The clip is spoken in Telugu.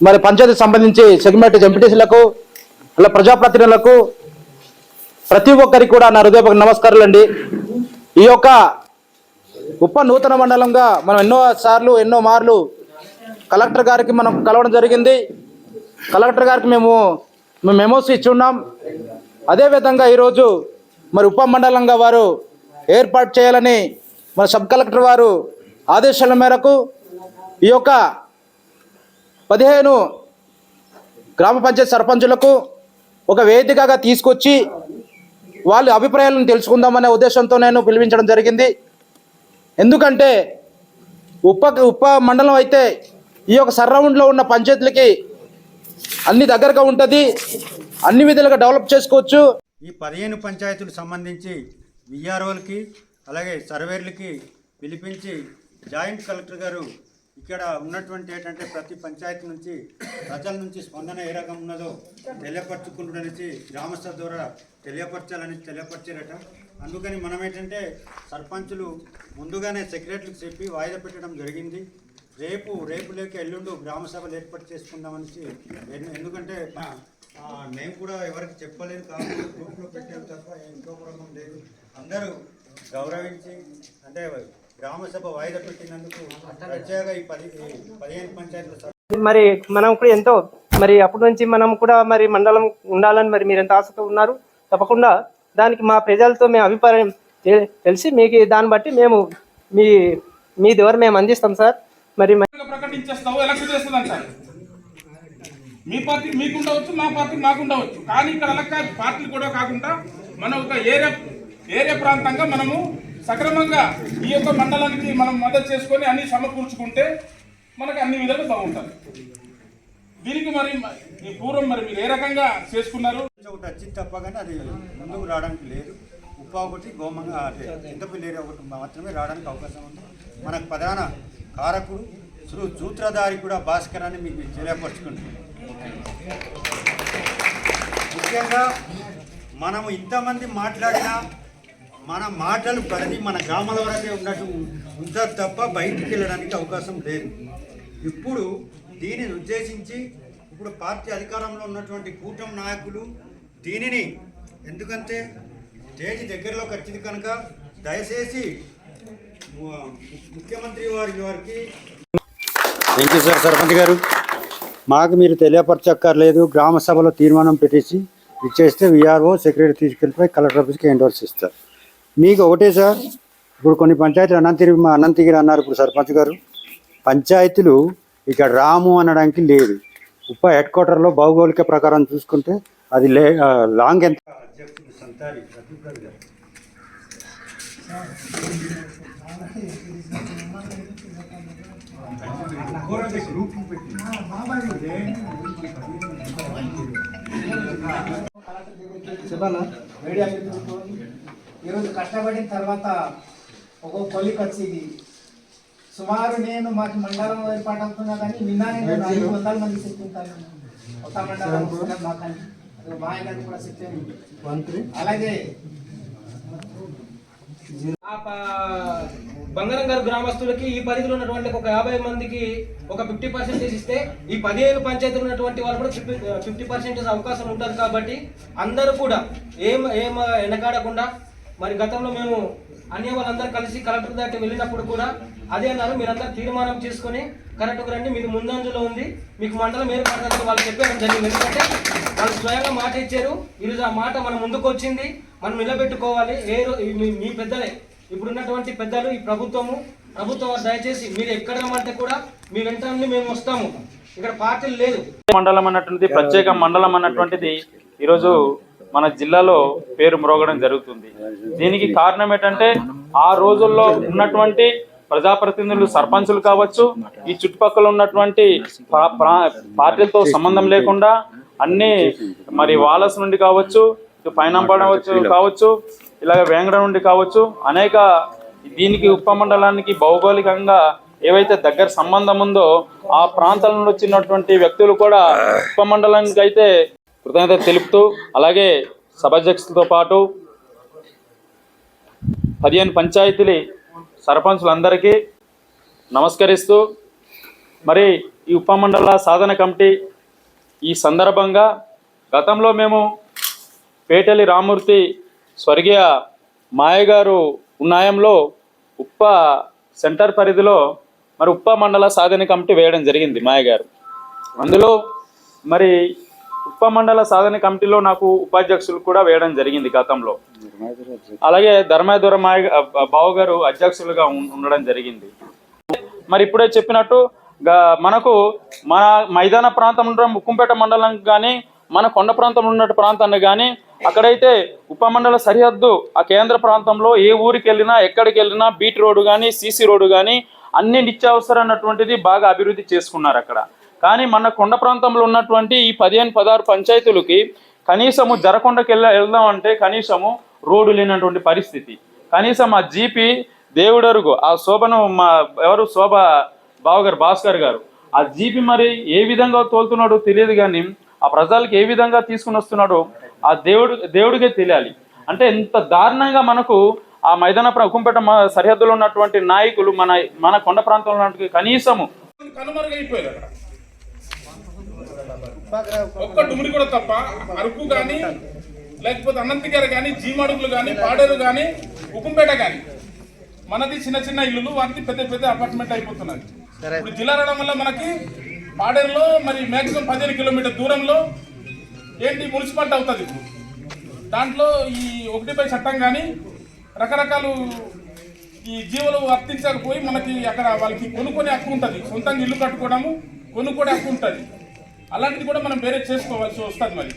మరి పంచాయతీ సంబంధించి సెగ్మెంట్ ఎంపీటీసీలకు అలా ప్రజాప్రతినిధులకు ప్రతి ఒక్కరికి కూడా నా హృదయపూర్వక నమస్కారాలు అండి ఈ యొక్క ఉప నూతన మండలంగా మనం ఎన్నో సార్లు ఎన్నో మార్లు కలెక్టర్ గారికి మనం కలవడం జరిగింది. కలెక్టర్ గారికి మేము మేము మెమోస్ ఇచ్చి ఉన్నాం అదేవిధంగా ఈరోజు మరి ఉప మండలంగా వారు ఏర్పాటు చేయాలని మన సబ్ కలెక్టర్ వారు ఆదేశాల మేరకు ఈ యొక్క పదిహేను గ్రామ పంచాయతీ సర్పంచులకు ఒక వేదికగా తీసుకొచ్చి వాళ్ళ అభిప్రాయాలను తెలుసుకుందామనే ఉద్దేశంతో నేను పిలిపించడం జరిగింది. ఎందుకంటే ఉప ఉప మండలం అయితే ఈ యొక్క సరౌండ్లో ఉన్న పంచాయతీలకి అన్ని దగ్గరగా ఉంటుంది. అన్ని విధాలుగా డెవలప్ చేసుకోవచ్చు. ఈ పదిహేను పంచాయతీలకు సంబంధించి విఆర్ఓలకి అలాగే సర్వేర్లకి పిలిపించి జాయింట్ కలెక్టర్ గారు ఇక్కడ ఉన్నటువంటి ఏంటంటే ప్రతి పంచాయతీ నుంచి ప్రజల నుంచి స్పందన ఏ రకం ఉన్నదో తెలియపరచుకుంటుండనేసి గ్రామస్థ ద్వారా తెలియపరచాలని తెలియపరిచారట. అందుకని మనం ఏంటంటే సర్పంచులు ముందుగానే సెక్రటరీకి చెప్పి వాయిదా పెట్టడం జరిగింది. రేపు రేపు లేక ఎల్లుండు గ్రామ సభలు ఏర్పాటు చేసుకుందామనేసి ఎందుకంటే మేము కూడా ఎవరికి చెప్పలేదు కాబట్టి గ్రూప్లో పెట్టాము తప్ప ఇంకో రకం లేదు. అందరూ గౌరవించి అంటే గ్రామ సభ వాయిదా పెట్టినందుకు ప్రత్యేక ఈ పది ఈ పదిహేను పంచాయతీల సభ మరి మనం కూడా ఎంతో మరి అప్పటి నుంచి మనం కూడా మరి మండలం ఉండాలని మరి మీరు ఎంత ఆశతో ఉన్నారు తప్పకుండా దానికి మా ప్రజలతో మేము అభిప్రాయం తెలిసి మీకు దాన్ని బట్టి మేము మీ మీ ద్వారా మేము అందిస్తాం సార్. మరి మ- ప్రకటించేస్తావు ఎలక్షన్ చేస్తుంది అంటారు మీ పార్టీ మీకు ఉండవచ్చు మా పార్టీ మాకు ఉండవచ్చు కానీ ఇక్కడ అలా పార్టీలు కూడా కాకుండా మనం ఒక ఏరియా ఏరియా ప్రాంతంగా మనము సక్రమంగా ఈ యొక్క మండలానికి మనం మద్దతు చేసుకొని అన్ని సమకూర్చుకుంటే మనకు అన్ని విధాలు బాగుంటుంది దీనికి మరి ఈ పూర్వం మరి మీరు ఏ రకంగా చేసుకున్నారు? ఒకటి వచ్చింది తప్ప కానీ అది ముందుకు రావడానికి లేదు. ఉప్ప ఒకటి గోమంగా అంటే చింతపల్లి ఒకటి మాత్రమే రావడానికి అవకాశం ఉంది. మనకు ప్రధాన కారకుడు శ్రీ సూత్రధారి కూడా భాస్కర్ అని మీకు తెలియపరుచుకుంటున్నాం ముఖ్యంగా మనము ఇంతమంది మాట్లాడినా మన మాటలు పరిధి మన గ్రామాల వరకే ఉన్నట్టు ఉంటుంది తప్ప బయటికి వెళ్ళడానికి అవకాశం లేదు. ఇప్పుడు దీనిని ఉద్దేశించి ఇప్పుడు పార్టీ అధికారంలో ఉన్నటువంటి కూటమి నాయకులు దీనిని ఎందుకంటే స్టేజ్ దగ్గరలోకి వచ్చింది కనుక దయచేసి ముఖ్యమంత్రి వారి వారికి థ్యాంక్ యూ సార్ సర్పంచ్ గారు. మాకు మీరు తెలియపరచక్కర్లేదు. గ్రామ సభలో తీర్మానం పెట్టేసి ఇచ్చేస్తే విఆర్ఓ సెక్రటరీ తీసుకెళ్ళిపోయి కలెక్టర్ ఆఫీస్కి ఎండోర్స్ ఇస్తారు మీకు ఒకటే సార్. ఇప్పుడు కొన్ని పంచాయతీలు అనంతగిరి మా అనంతగిరి అన్నారు ఇప్పుడు సర్పంచ్ గారు. పంచాయతీలు ఇక్కడ రాము అనడానికి లేదు. ఉప హెడ్ క్వార్టర్లో భౌగోళిక ప్రకారం చూసుకుంటే అది లే లాంగ్ ఎంత? చెప్పాలా మీడియా ఈరోజు కష్టపడిన తర్వాత ఒక కొలిక్ వచ్చింది. సుమారు నేను మాకు మండలం ఏర్పాటు అవుతున్నా కానీ నిన్ననే నేను ఐదు వందల మంది చెప్తుంటాను. ఒక మండలం మాకని అది మా ఆయనని కూడా చెప్పాను. అలాగే బంగారం గారు గ్రామస్తులకి ఈ పరిధిలో ఉన్నటువంటి ఒక యాభై మందికి ఒక ఫిఫ్టీ పర్సెంటేజ్ ఇస్తే ఈ పదిహేను పంచాయతీలు ఉన్నటువంటి వాళ్ళు కూడా ఫిఫ్టీ ఫిఫ్టీ పర్సెంటేజ్ అవకాశం ఉంటుంది కాబట్టి అందరూ కూడా ఏం ఏం వెనకాడకుండా మరి గతంలో మేము అన్ని వాళ్ళందరూ కలిసి కలెక్టర్ దాకా వెళ్ళినప్పుడు కూడా అదే అన్నారు. మీరందరూ తీర్మానం చేసుకొని కరెక్ట్గా రండి. మీరు ముందంజలో ఉంది. మీకు మండలం ఏర్పడదని వాళ్ళు చెప్పడం జరిగింది. ఎందుకంటే వాళ్ళు స్వయంగా మాట ఇచ్చారు. ఈరోజు ఆ మాట మన ముందుకు వచ్చింది. మనం నిలబెట్టుకోవాలి. ఏ మీ- పెద్దలే. ఇప్పుడున్నటువంటి పెద్దలు ఈ ప్రభుత్వము ప్రభుత్వం దయచేసి మీరు ఎక్కడ రమ్మంటే కూడా మీ వెంట మేము వస్తాము. ఇక్కడ పార్టీలు లేదు. మండలం అన్నటువంటిది ప్రత్యేక మండలం అన్నటువంటిది ఈరోజు మన జిల్లాలో పేరు మ్రోగడం జరుగుతుంది. దీనికి కారణం ఏంటంటే ఆ రోజుల్లో ఉన్నటువంటి ప్రజాప్రతినిధులు సర్పంచులు కావచ్చు ఈ చుట్టుపక్కల ఉన్నటువంటి ప్రా- పార్టీలతో సంబంధం లేకుండా అన్ని మరి వాలస్ నుండి కావచ్చు ఇటు కావచ్చు ఇలాగ వేంగడ నుండి కావచ్చు అనేక దీనికి ఉపమండలానికి భౌగోళికంగా ఏవైతే దగ్గర సంబంధం ఉందో ఆ ప్రాంతాల నుండి వచ్చినటువంటి వ్యక్తులు కూడా ఉపమండలానికి అయితే కృతజ్ఞత తెలుపుతూ అలాగే సభాధ్యక్షులతో పాటు పదిహేను పంచాయతీలు సర్పంచులందరికీ నమస్కరిస్తూ మరి ఈ ఉపమండల సాధన కమిటీ ఈ సందర్భంగా గతంలో మేము పేటలి రామూర్తి స్వర్గీయ మాయగారు ఉన్నాయంలో ఉప్ప సెంటర్ పరిధిలో మరి ఉప్ప మండల సాధన కమిటీ వేయడం జరిగింది మాయగారు అందులో మరి ఉప మండల సాధన కమిటీలో నాకు ఉపాధ్యక్షులు కూడా వేయడం జరిగింది గతంలో. అలాగే ధర్మాధుర మాయ బావు గారు అధ్యక్షులుగా ఉం- ఉండడం జరిగింది. మరి ఇప్పుడే చెప్పినట్టు మనకు మన మైదాన ప్రాంతం ఉండడం ముక్కుంపేట మండలం కానీ మన కొండ ప్రాంతంలో ఉన్న ప్రాంతాన్ని కానీ అక్కడైతే ఉపమండల సరిహద్దు ఆ కేంద్ర ప్రాంతంలో ఏ ఊరికి వెళ్ళినా ఎక్కడికి వెళ్ళినా బీట్ రోడ్డు కానీ సీసీ రోడ్డు కానీ అన్ని నిత్యావసరం అన్నటువంటిది బాగా అభివృద్ధి చేసుకున్నారు అక్కడ. కానీ మన కొండ ప్రాంతంలో ఉన్నటువంటి ఈ పదిహేను పదహారు పంచాయతీలకి కనీసము జరకొండకి వెళ్ళ వెళ్దామంటే కనీసము రోడ్డు లేనటువంటి పరిస్థితి. కనీసం ఆ జీపీ దేవుడరుగు ఆ శోభను మా ఎవరు? శోభ బావగారు భాస్కర్ గారు. ఆ జీపీ మరి ఏ విధంగా తోలుతున్నాడో తెలియదు కానీ ఆ ప్రజలకు ఏ విధంగా తీసుకుని వస్తున్నాడో ఆ దేవుడు దేవుడికే తెలియాలి. అంటే ఎంత దారుణంగా మనకు ఆ మైదాన ప్ర- సరిహద్దులో ఉన్నటువంటి నాయకులు మన మన కొండ ప్రాంతంలో ఉన్నటువంటి కనీసము కనుమరుగైపోయారు ఒక్క డుమిడి కూడా తప్ప అరకు కానీ లేకపోతే అనంతగిరి కానీ జీమడుగులు కానీ పాడేరు కానీ ఉకుంపేట కానీ మనది చిన్న చిన్న ఇల్లులు వాటికి పెద్ద పెద్ద అపార్ట్మెంట్ అయిపోతున్నది. ఇప్పుడు జిల్లా రావడం వల్ల మనకి పాడేరులో మరి మాక్సిమం పదిహేను కిలోమీటర్ దూరంలో ఏంటి మున్సిపాలిటీ అవుతుంది. ఇప్పుడు దాంట్లో ఈ ఒకటిపై చట్టం కానీ రకరకాలు ఈ జీవులు వర్తించకపోయి మనకి అక్కడ వాళ్ళకి కొనుక్కొని హక్కు ఉంటుంది. సొంతంగా ఇల్లు కట్టుకోవడము కొనుక్కోడే హక్కు ఉంటుంది. అలాంటిది కూడా మనం వేరే చేసుకోవాల్సి వస్తుంది మరి.